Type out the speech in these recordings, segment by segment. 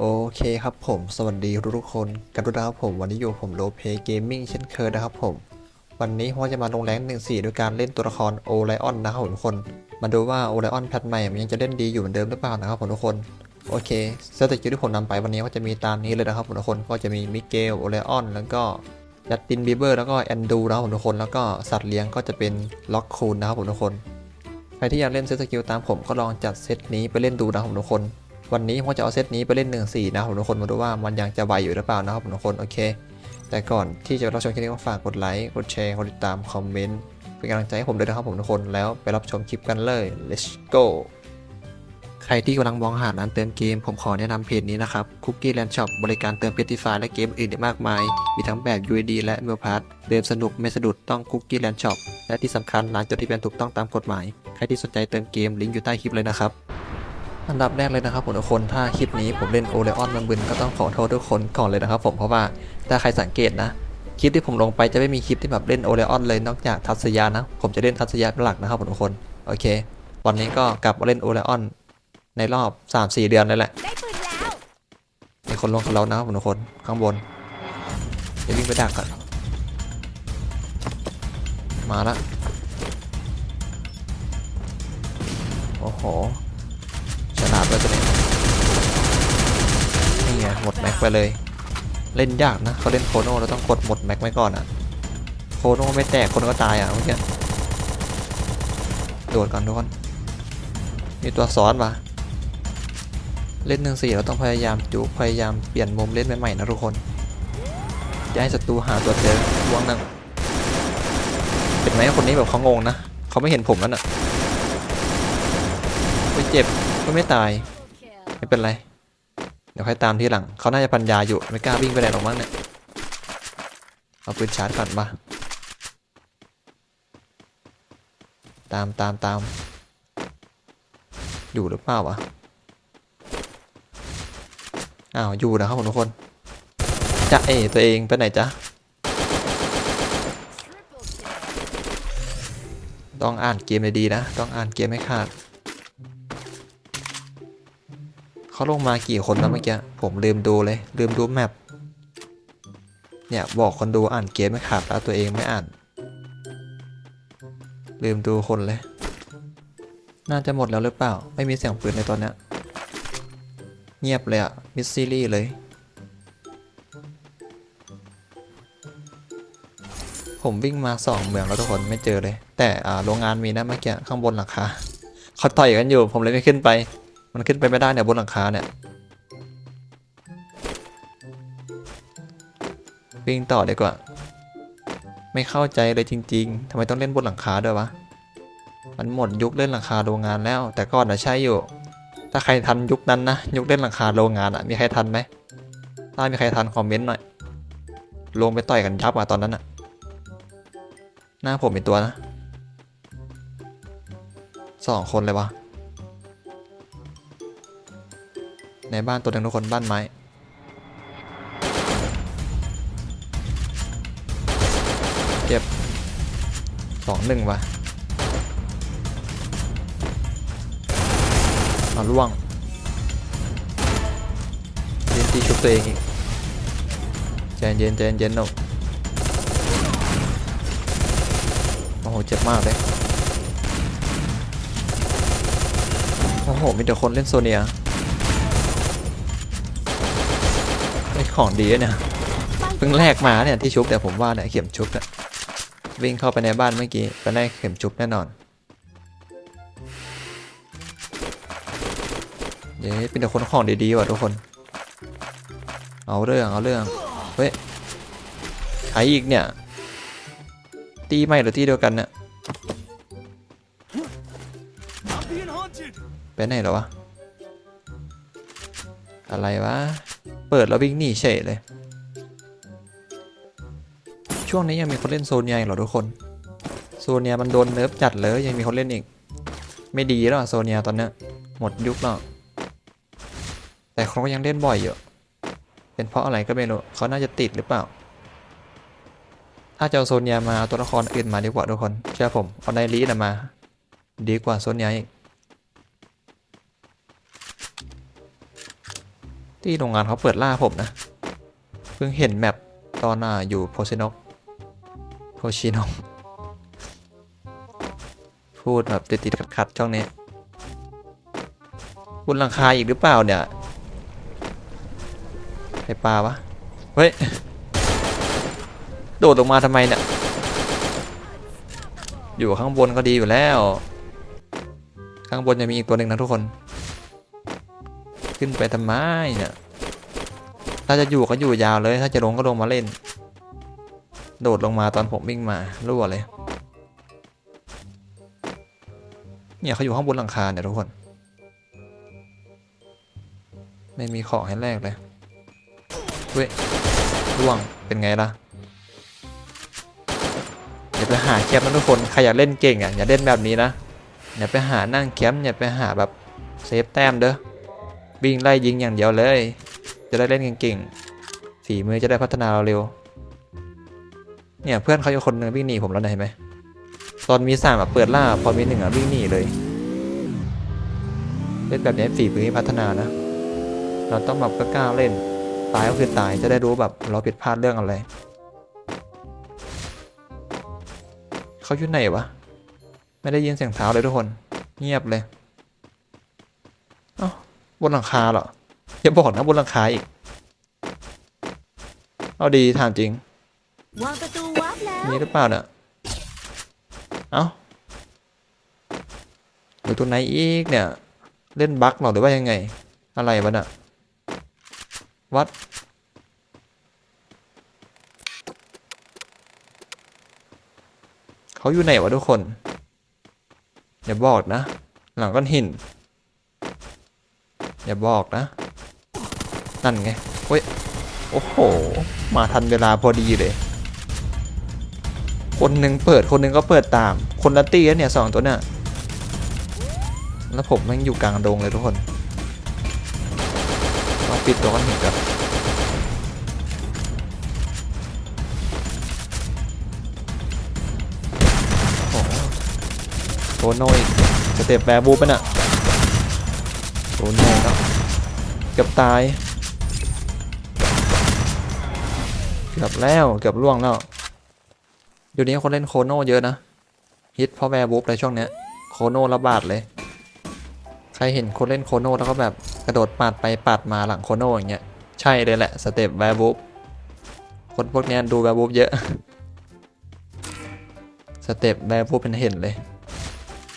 โอเคครับผม สวัสดีทุกคนกันด้วยนะครับผม วันนี้อยู่ผมโลเพเกมมิ่งเช่นเคยนะครับผม วันนี้ผมจะมาลงแรงหนึ่งสี่โดยการเล่นตัวละครโอไลออนนะครับผมทุกคน มาดูว่าโอไลออนแพทใหม่มันยังจะเล่นดีอยู่เหมือนเดิมหรือเปล่านะครับผมทุกคน โอเคสเตติที่ผมนำไปวันนี้ก็จะมีตามนี้เลยนะครับผมทุกคน ก็จะมีมิเกลโอไลออนแล้วก็ยัตตินบีเบอร์แล้วก็แอนดูนะครับผมทุกคน แล้วก็สัตว์เลี้ยงก็จะเป็นล็อกคูนนะครับผมทุกคน ใครที่อยากเล่นเซตสกิลตามผมก็ลองจัดเซตนี้ไปเล่นดูนะครับผมทุกคน วันนี้ผมจะเอาเซตนี้ไปเล่น 1 4 นะครับผมทุกคนมาดูว่ามันยังจะไหวอยู่หรือเปล่านะครับผมทุกคนโอเค แต่ก่อนที่จะรับชมคลิปนี้ก็ฝากกดไลค์กดแชร์กดติดตามคอมเมนต์เป็นกำลังใจให้ผมด้วยนะครับผมทุกคนแล้วไปรับชมคลิปกันเลย let's go ใครที่กำลังมองหาร้านเติมเกม ผมขอแนะนำเพจนี้นะครับ Cookie Land Shop บริการเติมเพติฟายและเกมอื่นอีกมากมาย มีทั้งแบบ UID และเมลพาร์เดิมสนุกไม่สะดุดต้อง Cookie Land Shop และที่สำคัญร้านจดทะเบียนถูกต้องตามกฎหมาย ใครที่สนใจเติมเกมลิงก์อยู่ใต้คลิปเลยนะครับ อันดับแรกเลยนะครับผมทุกคนถ้าคลิปนี้ผมเล่นโอเลออนมันบึนก็ต้องขอโทษทุกคนก่อนเลยนะครับผมเพราะว่าถ้าใครสังเกตนะคลิปที่ผมลงไปจะไม่มีคลิปที่แบบเล่นโอเลออนเลยนอกจากทัศยานะ ผมจะเล่นทัศยาเป็นหลักนะครับผมทุกคนโอเค วันนี้ก็กลับมาเล่นโอเลออนในรอบ 3-4 เดือนเลยแหละมีคนลงกับเรานะครับผมทุกคนข้างบนเดี๋ยววิ่งไปดักก่อนมาละโอ้โหฉลาดเลยตัวนี้ นี่ไงหมดแม็กไปเลย เล่นยากนะเขาเล่นโคโน่เราต้องกดหมดแม็กไว้ก่อนอะโคโน่ไม่แตกคนก็ตายอะเมื่อกี้โดดก่อนทุกคนมีตัวซ้อนปะเล่นหนึ่งสี่เราต้องพยายามจุกพยายามเปลี่ยนมุมเล่นใหม่ๆนะทุกคนอย่าให้ศัตรูหาตัวเจอวงหนึ่งเห็นไหมคนนี้แบบเขางงนะเขาไม่เห็นผมแล้วน่ะไม่เจ็บก็ไม่ตาย ไม่เป็นไร เดี๋ยวค่อยตามทีหลัง เขาน่าจะปัญญาอยู่ ไม่กล้าวิ่งไปไหนหรอกมั้งเนี่ย เอาปืนชาร์จก่อนมา ตามตามตาม อยู่หรือเปล่าวะ อ้าว อยู่นะครับผมทุกคน จะเอตัวเองไปไหนจ๊ะ ต้องอ่านเกมเลยดีนะ ต้องอ่านเกมให้ขาด เขาลงมากี่คนแล้วเมื่อกี้ ผมลืมดูเลย ลืมดูแมปเนี่ยบอกคนดูอ่านเกมไม่ขาดแล้วตัวเองไม่อ่าน ลืมดูคนเลย น่าจะหมดแล้วหรือเปล่า ไม่มีเสียงปืนในตอนเนี้ยเงียบเลยอะมิสซิลี่เลย ผมวิ่งมาสองเมืองแล้วทุกคนไม่เจอเลย แต่โรงงานมีนะเมื่อกี้ข้างบนหลังคาเขาต่อยกันอยู่ผมเลยไม่ขึ้นไป มันขึ้นไปไม่ได้เนี่ยบนหลังคาเนี่ยวิ่งต่อดีกว่า ไม่เข้าใจเลยจริง ๆทำไมต้องเล่นบนหลังคาด้วยวะมันหมดยุคเล่นหลังคาโรงงานแล้ว แต่ก่อนนะใช่อยู่ ถ้าใครทันยุคนั้นนะยุคเล่นหลังคาโรงงานอะมีใครทันไหมถ้ามีใครทันคอมเมนต์หน่อยลงไปต่อยกันยับอะตอนนั้นอะหน้าผมเป็นตัวนะสองคนเลยวะ ในบ้านตัวหนึ่งทุกคนบ้านไม้เก็บสองหนึ่งวะมาล่วงเย็นตีชุบตัวเองอีกใจเย็นใจเย็นนุโอ้โหเจ็บมากเลยโอ้โหมีแต่คนเล่นโซเนียไอ ของดีอะเนี่ยเพิ่งแลกมาเนี่ยที่ชุบแต่ผมว่าเนี่ยเข็มชุบเนี่ยวิ่งเข้าไปในบ้านเมื่อกี้ไปได้เข็มชุบแน่นอนเย้เป็นแต่คนของดีๆว่ะทุกคน เอาเรื่องเอาเรื่องเฮ้ยใครอีกเนี่ย ตีไม่หรือตีเดียวกันเนี่ยไปไหนแล้ววะอะไรวะ เปิดแล้ววิ่งหนีเฉยเลย ช่วงนี้ยังมีคนเล่นโซนใหญ่เหรอทุกคนโซเนียมันโดนเนิร์ฟจัดเลยยังมีคนเล่นอีก ไม่ดีแล้วโซเนียตอนเนี้ยหมดยุคแล้วแต่เขาก็ยังเล่นบ่อยอยู่เป็นเพราะอะไรก็ไม่รู้เขาน่าจะติดหรือเปล่า ถ้าจะเอาโซเนียมาเอาตัวละครอื่นมาดีกว่าทุกคนเชื่อผมเอาไนรีนะมา ดีกว่าโซเนียอีก ที่โรงงานเขาเปิดล่าผมนะ เพิ่งเห็นแมปตอนน่ะอยู่โพซินอกโพชินอกพูดแบบติดติดๆขัดๆช่องนี้บนหลังคาอีกหรือเปล่าเนี่ยไอปลาวะ เฮ้ย โดดลงมาทำไมเนี่ย อยู่ข้างบนก็ดีอยู่แล้ว ข้างบนจะมีอีกตัวหนึ่งนะทุกคน ขึ้นไปทำไมเนี่ยถ้าจะอยู่ก็อยู่ยาวเลย ถ้าจะลงก็ลงมาเล่น โดดลงมาตอนผมวิ่งมารั่วเลย เนี่ยเขาอยู่ข้างบนหลังคาเนี่ยทุกคน ไม่มีของให้แลกเลยเว้ยร่วงเป็นไงล่ะอย่าไปหาแคมป์นะทุกคนใครอยากเล่นเก่งอะอย่าเล่นแบบนี้นะอย่าไปหานั่งแคมป์อย่าไปหาแบบเซฟแต้มเด้อ วิ่งไล่ยิงอย่างเดียวเลย จะได้เล่นเก่งๆฝีมือจะได้พัฒนาเร็ว เนี่ยเพื่อนเขาอยู่คนหนึงวิ่งหนีผมแล้วนะเห็นไหมตอนมีสามแบบเปิดล่าพอมีหนึ่งอะวิ่งหนีเลยเล่นแบบนี้ฝีมือพัฒนานะ เราต้องแบบกล้าเล่นตายก็คือตายจะได้รู้แบบเราผิดพลาดเรื่องอะไรเขาอยู่ไหนวะ ไม่ได้ยินเสียงเท้าเลยทุกคน เงียบเลย บนหลังคาเหรออย่าบอกนะบนหลังคาอีก เอาดีถามจริงวางประตูวับแล้วมีหรือเปล่าเนี่ยเอ้าหรือตัวไหนอีกเนี่ย เล่นบั๊กหรอหรือว่ายังไง อะไรวะน่ะวัดเขาอยู่ไหนวะทุกคนอย่าบอกนะ หลังก้อนหิน อย่าบอกนะ นั่นไงเฮ้ย โอ้โห มาทันเวลาพอดีเลย คนหนึ่งเปิดคนหนึ่งก็เปิดตาม คนละตีแล้วเนี่ยสองตัวเนี่ยแล้วผมแม่งอยู่กลางดงเลยทุกคนต้องปิดตัวกันหนึ่งก่อนโอ้โหโตโน่อีกสเต็ปแบร์บูปะน่ะโตโน่เนะ เกือบตาย เกือบแล้วเกือบล่วงแล้วเดี๋ยวนี้คนเล่นโคโน่เยอะนะ ฮิตเพราะแวร์บุ๊บในช่วงเนี้ย โคโน่ระบาดเลย ใครเห็นคนเล่นโคโน่แล้วก็แบบกระโดดปาดไปปาดมาหลังโคโน่อย่างเงี้ย ใช่เลยแหละสเต็ปแวร์บุ๊บคนพวกเนี้ยดูแวร์บุ๊บเยอะ สเต็ปแวร์บุ๊บเป็นเห็นเลย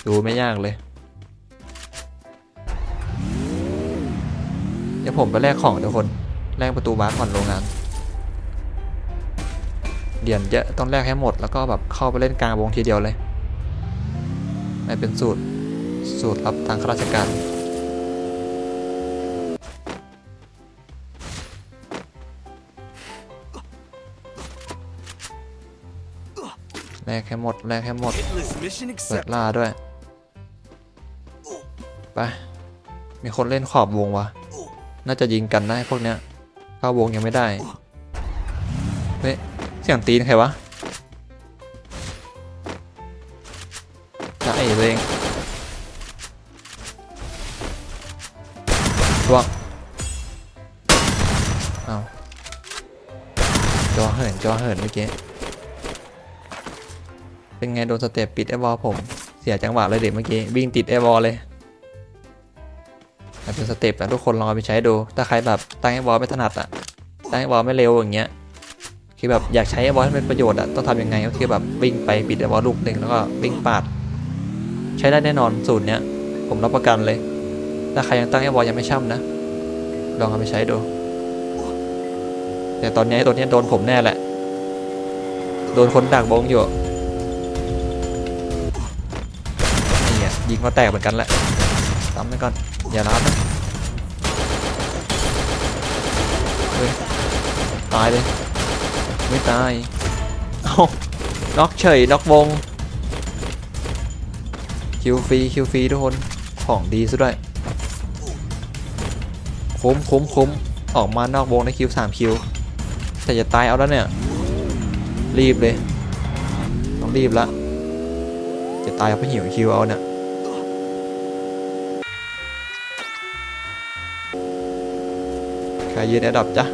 ดูไม่ยากเลย ดี๋ยวผมไปแลกของทุกคนแลกประตูบ้าร์ก่อนโรงงานเหรียญเยอะต้องแลกให้หมดแล้วก็แบบเข้าไปเล่นกลางวงทีเดียวเลยไม่เป็นสูตรสูตรรับทางข้าราชการแลกให้หมดแลกให้หมดเปิดล่าด้วย ไป มีคนเล่นขอบวงวะ น่าจะยิงกันนะไอ้พวกเนี้ยเข้าวงยังไม่ได้เฮ้ยเสียงตีนใครวะจะไอ้ตัวเองรวงเอาจอเหินจอเหินเมื่อกี้เป็นไงโดนสเตปปิดไอวอลผม เสียจังหวะเลยเด็กเมื่อกี้ วิ่งติดไอวอลเลย เป็นสเตปนะทุกคนลองเอาไปใช้ดู ถ้าใครแบบตั้งไอวอลไม่ถนัดอะตั้งไอวอลไม่เร็วอย่างเงี้ยคือแบบอยากใช้ไอวอลให้เป็นประโยชน์อะต้องทำยังไงก็คือแบบวิ่งไปปิดไอวอลลูกหนึ่งแล้วก็วิ่งปาด ใช้ได้แน่นอนสูตรเนี้ยผมรับประกันเลย ถ้าใครยังตั้งไอวอลยังไม่ช่ำนะ ลองเอาไปใช้ดู แต่ตอนนี้ตัวนี้โดนผมแน่แหละ โดนคนดักบงอยู่นี่อะยิงก็แตกเหมือนกันแหละซ้ำไปก่อน อย่ารับนะเฮ้ยตายเลยไม่ตายเอาน็อกเฉยน็อกวงคิวฟรีคิวฟรีทุกคนของดีซะด้วยคุ้มคุ้มคุ้มออกมานอกวงได้คิวสามคิวแต่จะตายเอาแล้วเนี่ย รีบเลย ต้องรีบละจะตายเพราะหิวคิวเอาเนี่ย รยืนแอดดับจ้ะ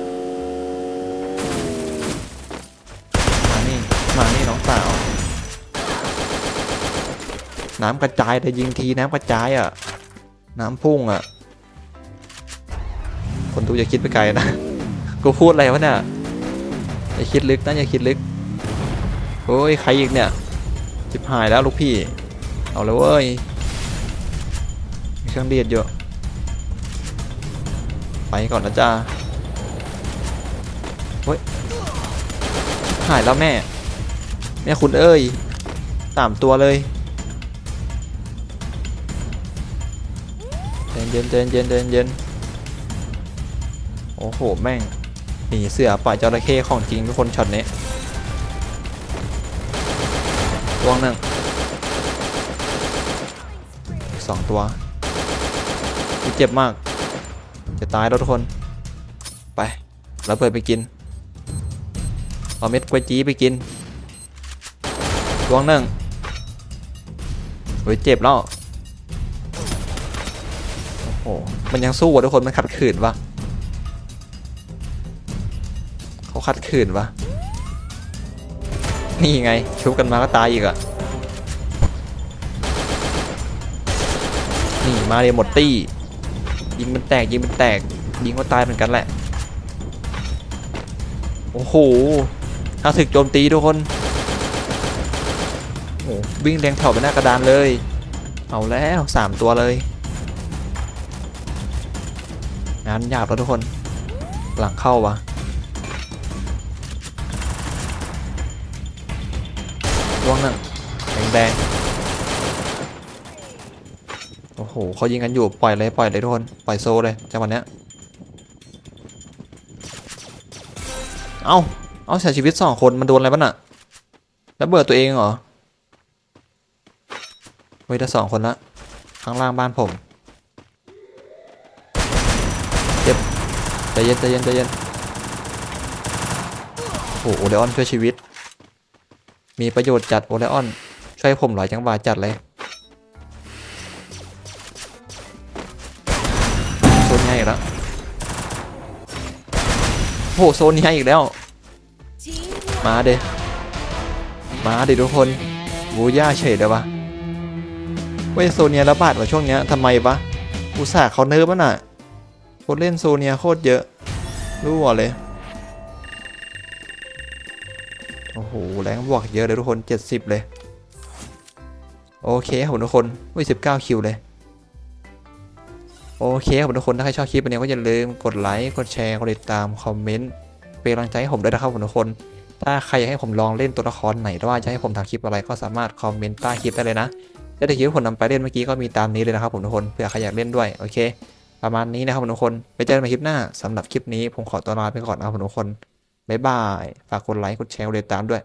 มานี่ มานี่น้องสาว น้ำกระจายแต่ยิงทีน้ำกระจายอะ น้ำพุ่งอะ คนดูอย่าคิดไปไกลนะ กูพูดอะไรวะเนี่ยอย่าคิดลึกนะอย่าคิดลึกโอ้ยใครอีกเนี่ยจิบหายแล้วลูกพี่ เอาเลยเว้ยมีเครื่องเดียดอยู่ ไปก่อนนะจ้าเฮ้ยหายแล้วแม่ แม่คุณเอ้ยสามตัวเลยเย็นเย็นเย็นเย็นเย็นเย็นโอ้โห แม่งหนีเสือป่าจระเข้ของจริงทุกคนช็อตนี้ตัวหนึ่งสองตัว เจ็บมาก จะตายแล้วทุกคน ไปเราเปิดไปกิน เอาเม็ดกล้วยจี้ไปกินดวงหนึ่งเฮ้ยเจ็บแล้วโอ้โหมันยังสู้อะทุกคนมันขัดขืนวะเขาขัดขืนวะนี่ไงชุบกันมาก็ตายอีกอะนี่มาเลยหมดตี้ ยิงมันแตกยิงมันแตก ยิงก็ตายเหมือนกันแหละ โอ้โหถ้าศึกโจมตีทุกคนโอ้วิ่งแรงแถวไปหน้ากระดานเลย เอาแล้วสามตัวเลย งานยาบแล้วทุกคน หลังเข้าวะดวงหนึ่งแดงแดง อ้โหเขายิงกันอยู่ปล่อยเลยปล่อยเลยทุกคนปล่อยโซเลยจังหวะเนี้ยเอาเอาเสียชีวิตสองคนมันโดนอะไรบ้างน่ะแล้วเบิดตัวเองเหรอเฮ้ยได้สองคนละข้างล่างบ้านผมเจ็บใจเย็นใจเย็นใจเย็นโอ้โหโอเลออนช่วยชีวิต มีประโยชน์จัดโอเลออนช่วยผมหลายจังหวะจัดเลย โอ้โหโซนใหญ่อีกแล้ว มาเดมาเดทุกคนบูย่าเฉยเลยวะเว้ยโซเนียระบาดว่าช่วงเนี้ยทำไมวะอุตส่าห์เขาเนิร์ฟนอะคนเล่นโซเนียโคตรเยอะรู้ว่เลยโอ้โหแรงบวกเยอะเลยทุกคน 70 เลย โอเคครับทุกคนวิ19 คิวเลย โอเคครับทุกคนถ้าใครชอบคลิปนี้ก็อย่าลืมกดไลค์กดแชร์กดติดตามคอมเมนต์เป็นกำลังใจให้ผมด้วยนะครับทุกคน ถ้าใครอยากให้ผมลองเล่นตัวละครไหนหรือว่าจะให้ผมทำคลิปอะไรก็สามารถคอมเมนต์ใต้คลิปได้เลยนะและในคลิปที่ผมนำไปเล่นเมื่อกี้ก็มีตามนี้เลยนะครับผมทุกคนเผื่อใครอยากเล่นด้วยโอเค ประมาณนี้นะครับผมทุกคนไปเจอกันใหม่คลิปหน้าสำหรับคลิปนี้ผมขอตัวลาไปก่อนนะครับผมทุกคนบ๊ายบายฝากกดไลค์กดแชร์กดติดตามด้วย